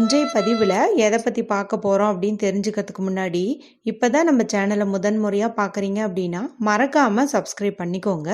இன்றைய பதிவில் எதை பற்றி பார்க்க போகிறோம் அப்படின்னு தெரிஞ்சுக்கிறதுக்கு முன்னாடி இப்போ தான் நம்ம சேனலை முதன் முறையாக பார்க்குறீங்க அப்படின்னா மறக்காமல் சப்ஸ்கிரைப் பண்ணிக்கோங்க.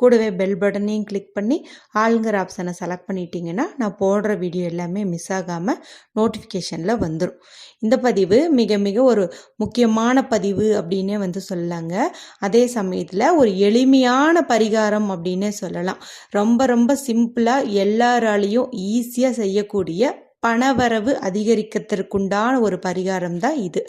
கூடவே பெல் பட்டனையும் கிளிக் பண்ணி ஆளுங்கிற ஆப்ஷனை செலக்ட் பண்ணிட்டீங்கன்னா நான் போடுற வீடியோ எல்லாமே மிஸ் ஆகாமல் நோட்டிஃபிகேஷனில் வந்துடும் இந்த பதிவு மிக மிக ஒரு முக்கியமான பதிவு அப்படின்னே வந்து சொல்லலாங்க. அதே சமயத்தில் ஒரு எளிமையான பரிகாரம் அப்படின்னே சொல்லலாம். ரொம்ப ரொம்ப சிம்பிளாக எல்லாராலையும் ஈஸியாக செய்யக்கூடிய பணவரவு அதிகரிக்கிறதுக்குண்டான ஒரு பரிகாரம் தான் இது.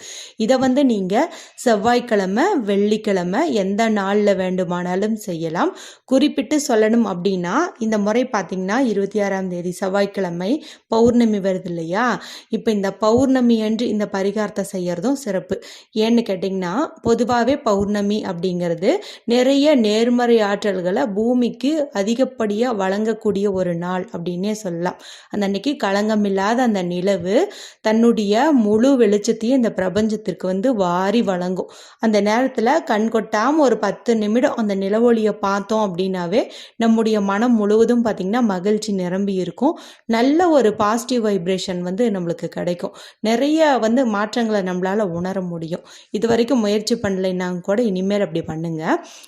இதை வந்து நீங்கள் செவ்வாய்க்கிழமை வெள்ளிக்கிழமை எந்த நாளில் வேண்டுமானாலும் செய்யலாம். குறிப்பிட்டு சொல்லணும் அப்படின்னா இந்த முறை பார்த்திங்கன்னா இருபத்தி ஆறாம் தேதி செவ்வாய்க்கிழமை பௌர்ணமி வருது இல்லையா? இப்போ இந்த பௌர்ணமி அன்று இந்த பரிகாரத்தை செய்யறதும் சிறப்பு. ஏன்னு கேட்டிங்கன்னா பொதுவாகவே பௌர்ணமி அப்படிங்கிறது நிறைய நேர்மறை ஆற்றல்களை பூமிக்கு அதிகப்படியாக வழங்கக்கூடிய ஒரு நாள் அப்படின்னே சொல்லலாம். அந்த அன்னைக்கு களங்கம் இல்லாத அந்த நிலவு தன்னுடைய முழு வெளிச்சத்தையும் இந்த பிரபஞ்சத்திற்கு வந்து வாரி வழங்கும். அந்த நேரத்தில் கண் கொட்டாமல் ஒரு பத்து நிமிடம் அந்த நிலவொளியை பார்த்தோம் அப்படின்னாவே நம்முடைய மனம் முழுவதும் பார்த்திங்கன்னா மகிழ்ச்சி நிரம்பி இருக்கும். நல்ல ஒரு பாசிட்டிவ் வைப்ரேஷன் வந்து நம்மளுக்கு கிடைக்கும். நிறைய வந்து மாற்றங்களை நம்மளால் உணர முடியும். இது வரைக்கும் முயற்சி பண்ணலைன்னாங்க கூட இனிமேல் அப்படி பண்ணுங்க.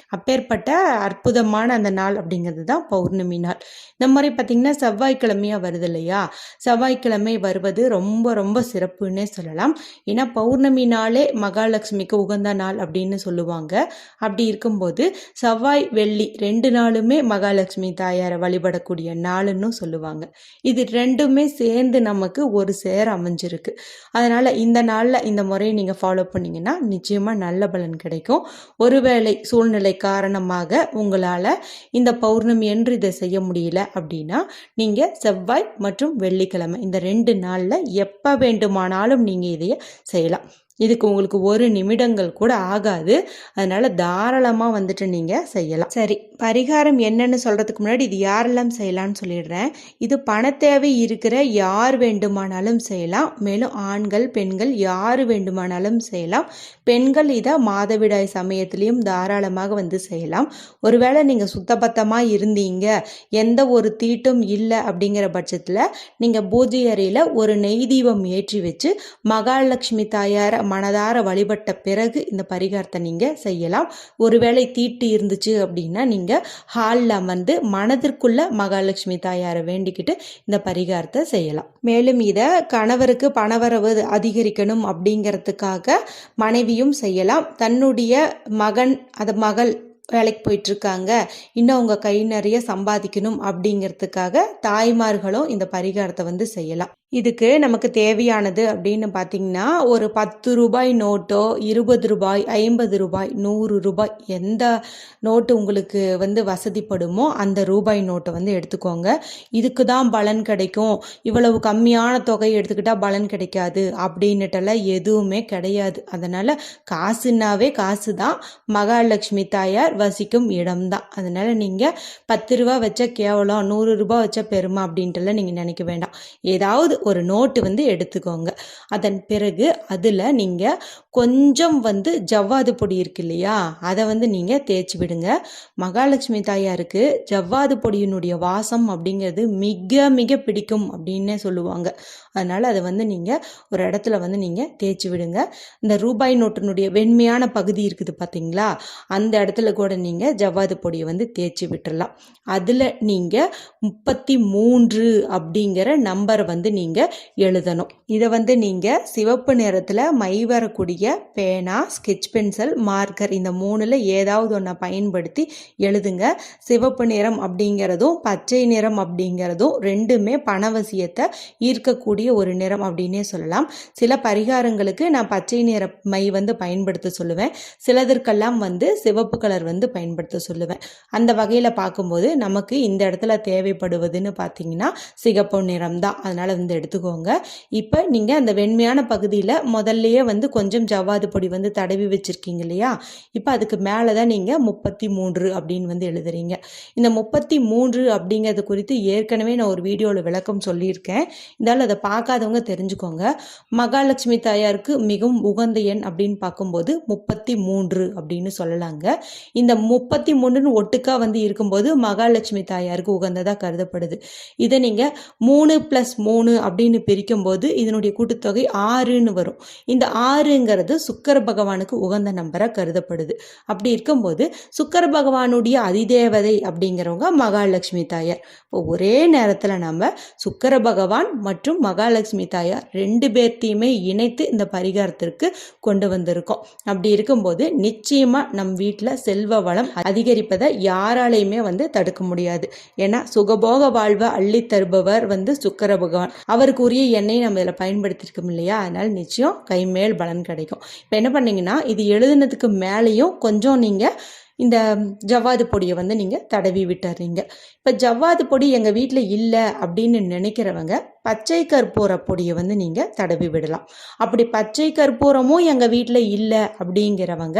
அப்பேற்பட்ட அற்புதமான அந்த நாள் அப்படிங்கிறது தான் பௌர்ணமி நாள். இந்த மாதிரி பார்த்திங்கன்னா செவ்வாய்க்கிழமையாக வருது இல்லையா? செவ்வாய்க்கிழமை வருவது ரொம்ப ரொம்ப சிறப்புன்னே சொல்லலாம். ஏன்னா பௌர்ணமி நாளே மகாலட்சுமிக்கு உகந்த நாள் அப்படின்னு சொல்லுவாங்க. அப்படி இருக்கும்போது செவ்வாய் வெள்ளி ரெண்டு நாளுமே மகாலட்சுமி தாயாரை வழிபடக்கூடிய நாளுன்னு சொல்லுவாங்க. இது ரெண்டுமே சேர்ந்து நமக்கு ஒரு சேர அமைஞ்சிருக்கு. அதனால் இந்த நாளில் இந்த முறையை நீங்கள் ஃபாலோ பண்ணிங்கன்னா நிச்சயமாக நல்ல பலன் கிடைக்கும். ஒருவேளை சூழ்நிலை காரணமாக உங்களால் இந்த பௌர்ணமி என்று இதை செய்ய முடியல அப்படின்னா நீங்கள் செவ்வாய் மற்றும் வெள்ளிக்கிழமை இந்த ரெண்டு நாளில் எப்போ வேண்டுமானாலும் நீங்கள் இதைய செய்யலாம். இதுக்கு உங்களுக்கு ஒரு நிமிடங்கள் கூட ஆகாது. அதனால் தாராளமாக வந்துட்டு நீங்கள் செய்யலாம். சரி பரிகாரம் என்னன்னு சொல்கிறதுக்கு முன்னாடி இது யாரெல்லாம் செய்யலாம்னு சொல்லிடுறேன். இது பண தேவை இருக்கிற யார் வேண்டுமானாலும் செய்யலாம். மேலும் ஆண்கள் பெண்கள் யார் வேண்டுமானாலும் செய்யலாம். பெண்கள் இதை மாதவிடாய் சமயத்திலையும் தாராளமாக வந்து செய்யலாம். ஒருவேளை நீங்கள் சுத்தபத்தமாக இருந்தீங்க எந்த ஒரு தீட்டும் இல்லை அப்படிங்கிற பட்சத்தில் நீங்கள் பூஜை அறையில் ஒரு நெய் தீபம் ஏற்றி வச்சு மகாலட்சுமி தாயாரை மனதார வழிபட்ட பிறகு இந்த பரிகாரத்தை நீங்கள் செய்யலாம். ஒருவேளை தீட்டு இருந்துச்சு அப்படின்னா நீங்கள் ஹாலில் அமர்ந்து மனதிற்குள்ள மகாலட்சுமி தாயாரை வேண்டிக்கிட்டு இந்த பரிகாரத்தை செய்யலாம். மேலும் இதை கணவருக்கு பணவரவு அதிகரிக்கணும் அப்படிங்கிறதுக்காக மனைவியும் செய்யலாம். தன்னுடைய மகன் அது மகள் வேலைக்கு போயிட்டுருக்காங்க. இன்னும் அவங்க கை நிறைய சம்பாதிக்கணும் அப்படிங்கிறதுக்காக தாய்மார்களும் இந்த பரிகாரத்தை வந்து செய்யலாம். இதுக்கு நமக்கு தேவையானது அப்படின்னு பார்த்தீங்கன்னா ஒரு பத்து ரூபாய் நோட்டோ இருபது ரூபாய் ஐம்பது ரூபாய் நூறு ரூபாய் எந்த நோட்டு உங்களுக்கு வந்து வசதிப்படுமோ அந்த ரூபாய் நோட்டை வந்து எடுத்துக்கோங்க. இதுக்கு தான் பலன் கிடைக்கும். இவ்வளவு கம்மியான தொகை எடுத்துக்கிட்டால் பலன் கிடைக்காது அப்படின்னுட்டெல்லாம் எதுவுமே கிடையாது. அதனால் காசுனாவே காசு தான் மகாலட்சுமி தாயார் வசிக்கும் இடம்தான். அதனால் நீங்கள் பத்து ரூபா வச்ச கேவலம் நூறு ரூபாய் வச்ச பெருமை அப்படின்ட்டுலாம் நீங்கள் நினைக்க வேண்டாம். ஏதாவது ஒரு நோட்டு வந்து எடுத்துக்கோங்க. அதன் பிறகு அதில் நீங்கள் கொஞ்சம் வந்து ஜவ்வாது பொடி இருக்கு இல்லையா? அதை வந்து நீங்கள் தேய்ச்சி விடுங்க. மகாலட்சுமி தாயாருக்கு ஜவ்வாது பொடியினுடைய வாசம் அப்படிங்கிறது மிக மிக பிடிக்கும் அப்படின்னே சொல்லுவாங்க. அதனால் அதை வந்து நீங்கள் ஒரு இடத்துல வந்து நீங்கள் தேய்ச்சி விடுங்க. இந்த ரூபாய் நோட்டினுடைய வெண்மையான பகுதி இருக்குது பார்த்தீங்களா அந்த இடத்துல கூட நீங்கள் ஜவ்வாது பொடியை வந்து தேய்ச்சி விட்டுடலாம் அதில் நீங்கள் முப்பத்தி மூன்று அப்படிங்கிற நம்பரை வந்து நீங்கள் எழுதணும். இதை வந்து நீங்கள் சிவப்பு நிறத்தில் மை வரக்கூடிய பேனா ஸ்கெட்ச் பென்சில் மார்க்கர் இந்த மூணில் ஏதாவது ஒன்றை பயன்படுத்தி எழுதுங்க. சிவப்பு நிறம் அப்படிங்கிறதும் பச்சை நிறம் அப்படிங்கிறதும் ரெண்டுமே பணவசியத்தை ஈர்க்கக்கூடிய ஒரு நிறம் அப்படின்னே சொல்லலாம். சில பரிகாரங்களுக்கு நான் பச்சை நிற மை வந்து பயன்படுத்த சொல்லுவேன். சிலதற்கெல்லாம் வந்து சிவப்பு கலர் வந்து பயன்படுத்த சொல்லுவேன். அந்த வகையில் பார்க்கும்போது நமக்கு இந்த இடத்துல தேவைப்படுவதுன்னு பார்த்தீங்கன்னா சிகப்பு நிறம் தான் அதனால் இந்த வந்து எடுத்துக்கோங்க. இப்போ நீங்கள் அந்த வெண்மையான பகுதியில் முதல்லையே வந்து கொஞ்சம் ஜவ்வாது பொடி வந்து தடவி வச்சுருக்கீங்க இல்லையா? இப்போ அதுக்கு மேலே தான் நீங்கள் முப்பத்தி மூன்று அப்படின்னு வந்து எழுதுறீங்க. இந்த முப்பத்தி மூன்று அப்படிங்கிறது குறித்து ஏற்கனவே நான் ஒரு வீடியோவில் விளக்கம் சொல்லியிருக்கேன். இருந்தாலும் அதை பார்க்காதவங்க தெரிஞ்சுக்கோங்க. மகாலட்சுமி தாயாருக்கு மிகவும் உகந்த எண் அப்படின்னு பார்க்கும்போது முப்பத்தி மூன்று அப்படின்னு சொல்லலாங்க. இந்த முப்பத்தி மூணுன்னு ஒட்டுக்காக வந்து இருக்கும்போது மகாலட்சுமி தாயாருக்கு உகந்ததாக கருதப்படுது. இதை நீங்கள் மூணு ப்ளஸ் மூணு அப்படின்னு பிரிக்கும்போது இதனுடைய கூட்டுத்தொகை ஆறுன்னு வரும். இந்த ஆறுங்கிறது சுக்கர பகவானுக்கு உகந்த நம்பராக கருதப்படுது. அப்படி இருக்கும்போது சுக்கர பகவானுடைய அதிதேவதை அப்படிங்கிறவங்க மகாலட்சுமி தாயார். இப்போ ஒரே நேரத்தில் நம்ம சுக்கர பகவான் மற்றும் மகாலட்சுமி தாயார் ரெண்டு பேர்த்தையுமே இணைத்து இந்த பரிகாரத்திற்கு கொண்டு வந்திருக்கோம். அப்படி இருக்கும்போது நிச்சயமாக நம் வீட்டில் செல்வ வளம் அதிகரிப்பதை யாராலையுமே வந்து தடுக்க முடியாது. ஏன்னா சுகபோக வாழ்வை அள்ளி தருபவர் வந்து சுக்கர பகவான். அவருக்கு உரிய எண்ணெய் நம்ம இதில் பயன்படுத்தியிருக்கோம் இல்லையா? அதனால் நிச்சயம் கைமேல் பலன் கிடைக்கும். இப்போ என்ன பண்ணீங்கன்னா இது எழுதுனதுக்கு மேலேயும் கொஞ்சம் நீங்கள் இந்த ஜவ்வாது பொடியை வந்து நீங்கள் தடவி விட்டுறீங்க. இப்போ ஜவ்வாது பொடி எங்கள் வீட்டில் இல்லை அப்படின்னு நினைக்கிறவங்க பச்சை கற்பூர பொடியை வந்து நீங்கள் தடவி விடலாம். அப்படி பச்சை கற்பூரமும் எங்கள் வீட்டில் இல்லை அப்படிங்கிறவங்க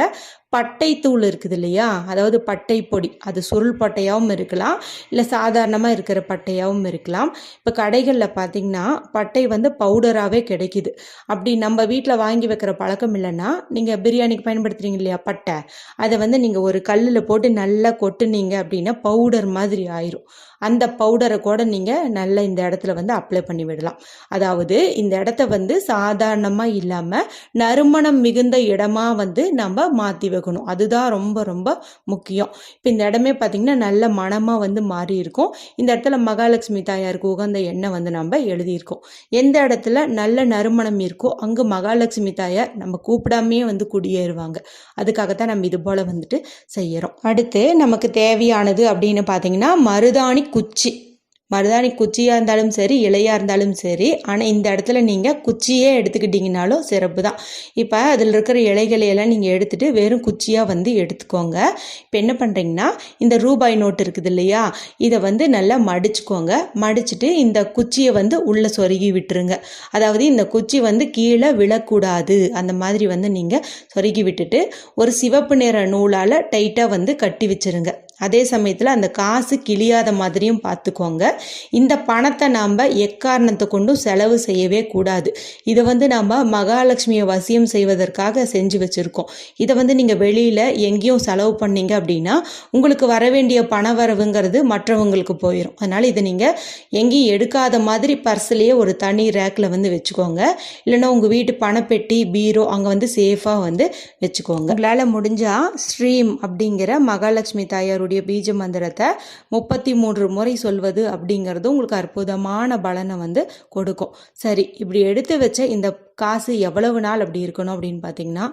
பட்டை தூள் இருக்குது இல்லையா? அதாவது பட்டை பொடி. அது சுருள் பட்டையாகவும் இருக்கலாம். இல்லை சாதாரணமாக இருக்கிற பட்டையாகவும் இருக்கலாம். இப்போ கடைகளில் பார்த்தீங்கன்னா பட்டை வந்து பவுடராகவே கிடைக்குது. அப்படி நம்ம வீட்டில் வாங்கி வைக்கிற பழக்கம் இல்லைன்னா நீங்கள் பிரியாணிக்கு பயன்படுத்துகிறீங்க இல்லையா பட்டை? அதை வந்து நீங்கள் ஒரு கல்லில் போட்டு நல்லா கொட்டுனீங்க அப்படின்னா பவுடர் மாதிரி ஆயிரும். அந்த பவுடரை கூட நீங்கள் நல்ல இந்த இடத்துல வந்து அப்ளை பண்ணி விடலாம். அதாவது இந்த இடத்த வந்து சாதாரணமாக இல்லாமல் நறுமணம் மிகுந்த இடமா வந்து நம்ம மாற்றி வைக்கணும். அதுதான் ரொம்ப ரொம்ப முக்கியம். இப்போ இந்த இடமே பார்த்திங்கன்னா நல்ல மனமாக வந்து மாறி இருக்கும் இந்த இடத்துல மகாலட்சுமி தாயாருக்கு உகந்த எண்ணெய் வந்து நம்ம எழுதியிருக்கோம். எந்த இடத்துல நல்ல நறுமணம் இருக்கோ அங்கே மகாலட்சுமி தாயார் நம்ம கூப்பிடாமையே வந்து குடியேறுவாங்க. அதுக்காகத்தான் நம்ம இது போல் வந்துட்டு செய்கிறோம் அடுத்து நமக்கு தேவையானது அப்படின்னு பார்த்தீங்கன்னா மருதாணி குச்சி. மருதாணி குச்சியாக இருந்தாலும் சரி இலையாக இருந்தாலும் சரி ஆனால் இந்த இடத்துல நீங்கள் குச்சியே எடுத்துக்கிட்டிங்கனாலும் சிறப்பு தான். இப்போ அதில் இருக்கிற இலைகளையெல்லாம் நீங்கள் எடுத்துகிட்டு வெறும் குச்சியாக வந்து எடுத்துக்கோங்க. இப்போ என்ன பண்ணுறீங்கன்னா இந்த ரூபாய் நோட்டு இருக்குது இல்லையா இதை வந்து நல்லா மடிச்சுக்கோங்க. மடிச்சுட்டு இந்த குச்சியை வந்து உள்ளே சொருகி விட்டுருங்க. அதாவது இந்த குச்சி வந்து கீழே விழக்கூடாது. அந்த மாதிரி வந்து நீங்கள் சொருகி விட்டுட்டு ஒரு சிவப்பு நிற நூலால் டைட்டாக வந்து கட்டி வச்சுருங்க. அதே சமயத்தில் அந்த காசு கிளியாத மாதிரியும் பார்த்துக்கோங்க இந்த பணத்தை நாம் எக்காரணத்தை கொண்டும் செலவு செய்யவே கூடாது. இதை வந்து நம்ம மகாலட்சுமியை வசியம் செய்வதற்காக செஞ்சு வச்சுருக்கோம். இதை வந்து நீங்கள் வெளியில் எங்கேயும் செலவு பண்ணீங்க அப்படின்னா உங்களுக்கு வர வேண்டிய பண வரவுங்கிறது மற்றவங்களுக்கு போயிடும் அதனால் இதை நீங்கள் எங்கேயும் எடுக்காத மாதிரி பர்ஸ்லேயே ஒரு தனி ரேக்கில் வந்து வச்சுக்கோங்க. இல்லைன்னா உங்கள் வீட்டு பணப்பெட்டி பீரோ அங்கே வந்து சேஃபாக வந்து வச்சுக்கோங்க. உங்களால் முடிஞ்சால் ஸ்ட்ரீம் அப்படிங்கிற மகாலட்சுமி தாயார் அவருடைய பீஜ மந்திரத்தை முப்பத்தி மூன்று முறை சொல்வது அப்படிங்கிறது உங்களுக்கு அற்புதமான பலனை வந்து கொடுக்கும். சரி இப்படி எடுத்து வச்ச இந்த காசு எவ்வளவு நாள் அப்படி இருக்கணும் அப்படின்னு பார்த்தீங்கன்னா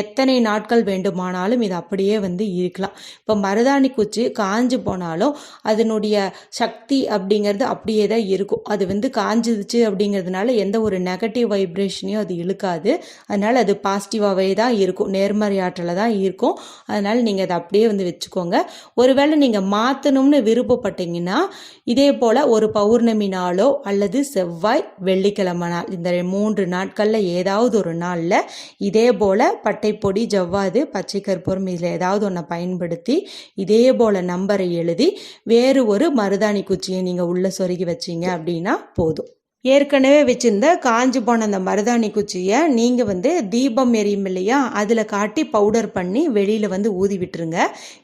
எத்தனை நாட்கள் வேண்டுமானாலும் இது அப்படியே வந்து இருக்கலாம். இப்போ மருதாணி குச்சி காஞ்சு போனாலும் அதனுடைய சக்தி அப்படிங்கிறது அப்படியே தான் இருக்கும். அது வந்து காஞ்சிடுச்சு அப்படிங்கிறதுனால எந்த ஒரு நெகட்டிவ் வைப்ரேஷனையும் அது இழுக்காது. அதனால் அது பாசிட்டிவாகவே தான் இருக்கும். நேர்மறை ஆற்றலில் தான் இருக்கும். அதனால் நீங்கள் அதை அப்படியே வந்து வச்சுக்கோங்க. ஒருவேளை நீங்கள் மாற்றணும்னு விருப்பப்பட்டீங்கன்னா இதே போல் ஒரு பௌர்ணமி நாளோ அல்லது செவ்வாய் வெள்ளிக்கிழமை நாள் இந்த மூன்று நாட்களில் ஏதாவது ஒரு நாளில் இதே போல் பட்டைப்பொடி ஜவ்வாது பச்சை கற்பூரம் இதில் ஏதாவது ஒன்றை பயன்படுத்தி இதே போல் நம்பரை எழுதி வேறு ஒரு மருதாணி குச்சியை நீங்கள் உள்ளே சொருகி வச்சிங்க அப்படின்னா போதும். ஏற்கனவே வச்சுருந்த காஞ்சி போன அந்த மருதாணி குச்சியை நீங்கள் வந்து தீபம் எரியும் இல்லையா? அதில் காட்டி பவுடர் பண்ணி வெளியில் வந்து ஊதி விட்டுருங்க.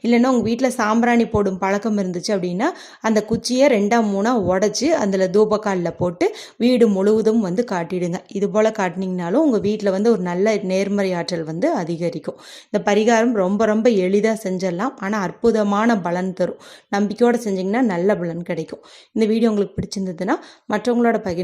இல்லைன்னா உங்கள் வீட்டில் சாம்பிராணி போடும் பழக்கம் இருந்துச்சு அப்படின்னா அந்த குச்சியை ரெண்டாம் மூணாக உடச்சி அதில் தூபக்காலில் போட்டு வீடு முழுவதும் வந்து காட்டிடுங்க. இது போல் காட்டினீங்கனாலும் உங்கள் வீட்டில் வந்து ஒரு நல்ல நேர்மறை ஆற்றல் வந்து அதிகரிக்கும். இந்த பரிகாரம் ரொம்ப ரொம்ப எளிதாக செஞ்சிடலாம். ஆனால் அற்புதமான பலன் தரும். நம்பிக்கையோடு செஞ்சிங்கன்னா நல்ல பலன் கிடைக்கும். இந்த வீடியோ உங்களுக்கு பிடிச்சிருந்ததுன்னா மற்றவங்களோட பகிர்ந்து